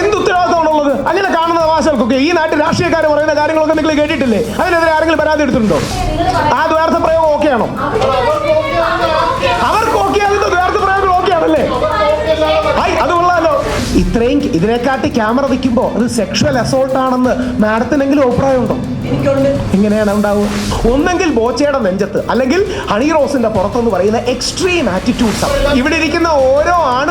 എന്ത് ഉത്തരവാദിത്തമാണുള്ളത്? അങ്ങനെ കാണുന്ന തമാശകൾക്കൊക്കെ ഈ നാട്ടിൽ രാഷ്ട്രീയക്കാർ പറയുന്ന കാര്യങ്ങളൊക്കെ നിങ്ങൾ കേട്ടിട്ടില്ലേ? അതിനെതിരെ ആരെങ്കിലും പരാതി എടുത്തിട്ടുണ്ടോ? ആ ദ്വാർത്ഥ പ്രയോഗം ഓക്കെയാണോ അവർക്ക് ഓക്കെ അതിന്റെ ദ്വാർത്ഥ പ്രയോഗങ്ങൾ ഓക്കെ ആണല്ലേ? ഐ അത് കൊള്ളാലോ. ഇത്രയും ഇതിനെക്കാട്ടി ക്യാമറ വയ്ക്കുമ്പോൾ അത് സെക്ഷൽ അസോൾട്ട് ആണെന്ന് മാഡത്തിനെങ്കിലും അഭിപ്രായമുണ്ടോ? എങ്ങനെയാണ് ഉണ്ടാവുക? ഒന്നെങ്കിൽ ബോച്ചയുടെ നെഞ്ചത്ത് അല്ലെങ്കിൽ ഹണി റോസിന്റെ പുറത്തെന്ന് പറയുന്ന എക്സ്ട്രീം ആറ്റിറ്റ്യൂഡ്സ് ഇവിടെ ഇരിക്കുന്ന ഓരോ ആലോചിക്കേണ്ടത്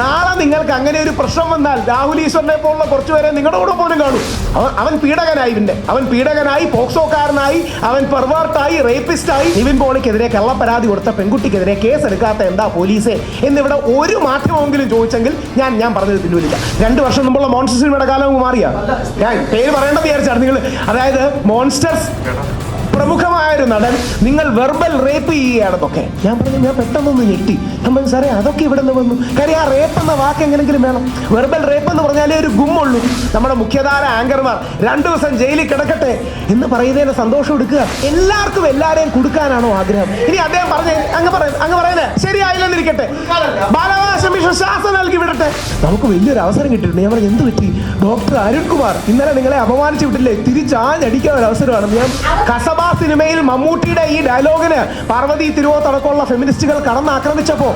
നാളെ നിങ്ങൾക്ക് അങ്ങനെ ഒരു പ്രശ്നം വന്നാൽ രാഹുൽ ഈശ്വരനെ പോലുള്ള കുറച്ചുപേരെ നിങ്ങളുടെ കൂടെ പോലും കാണും. അവൻ അവൻ പീഡകനായി പിന്നെ. അവൻ പീഡകനായി പോക്സോക്കാരനായി അവൻ പെർവേർട്ടായി റേപ്പിസ്റ്റായി. നിവിൻ പോളിക്കെതിരെ കള്ളപ്പരാതി കൊടുത്ത പെൺകുട്ടിക്കെതിരെ കേസ് എടുക്കാത്ത എന്താ പോലീസെ? എന്നിവിടെ ഒരു മാധ്യമമെങ്കിലും ചോദിച്ചെങ്കിൽ ഞാൻ ഞാൻ പറഞ്ഞത് പിൻവലിക്കാം. രണ്ട് വർഷം മുമ്പുള്ള മോൺസ്റ്റർ സിനിമയുടെ കാലം മാറിയാ. ഞാൻ പേര് പറയേണ്ടത് വിചാരിച്ചാണ് നിങ്ങൾ. അതായത് മോൺസ്റ്റേഴ്സ് പ്രമുഖമായ ഒരു നടൻ നിങ്ങൾ വെർബൽ റേപ്പ് ചെയ്യുകയാണെന്നൊക്കെ. ഞാൻ പറഞ്ഞു ഞാൻ പെട്ടെന്നൊന്ന് ഞെട്ടി. ഞാൻ പറഞ്ഞു സാറേ അതൊക്കെ ഇവിടെ നിന്ന് വന്നു. കാര്യം ആ റേപ്പ് എന്ന വാക്ക് എങ്ങനെങ്കിലും വേണം. വെർബൽ റേപ്പ് എന്ന് പറഞ്ഞാലേ ഒരു ഗുമ്മുള്ളൂ. നമ്മുടെ മുഖ്യധാര ആങ്കർമാർ രണ്ടു ദിവസം ജയിലിൽ കിടക്കട്ടെ എന്ന് പറയുന്നതിന് സന്തോഷം എടുക്കുക. എല്ലാവർക്കും എല്ലാവരെയും കൊടുക്കാനാണോ ആഗ്രഹം. ഇനി അദ്ദേഹം പറഞ്ഞേ അങ്ങ് പറയുന്നത് അങ്ങ് പറയുന്നത് ശരിയായില്ലെന്നിരിക്കട്ടെ. ബാലാവകാശ മിഷൻ ശാസനം നൽകി വിടട്ടെ നമുക്ക് വലിയൊരു അവസരം കിട്ടിയിട്ടുണ്ട്. ഞാൻ പറഞ്ഞു എന്ത് പറ്റി? ഡോക്ടർ അരുൺകുമാർ ഇന്നലെ നിങ്ങളെ അപമാനിച്ചു വിട്ടില്ലേ? തിരിച്ചാഞ്ഞടിക്കാൻ ഒരു അവസരമാണ്. ഞാൻ കസബ സിനിമയിൽ മമ്മൂട്ടിയുടെ ഈ ഡയലോഗിന് പാർവതി തിരുവോത്തടക്കമുള്ള ഫെമിനിസ്റ്റുകൾ കടന്നാക്രമിച്ചപ്പോ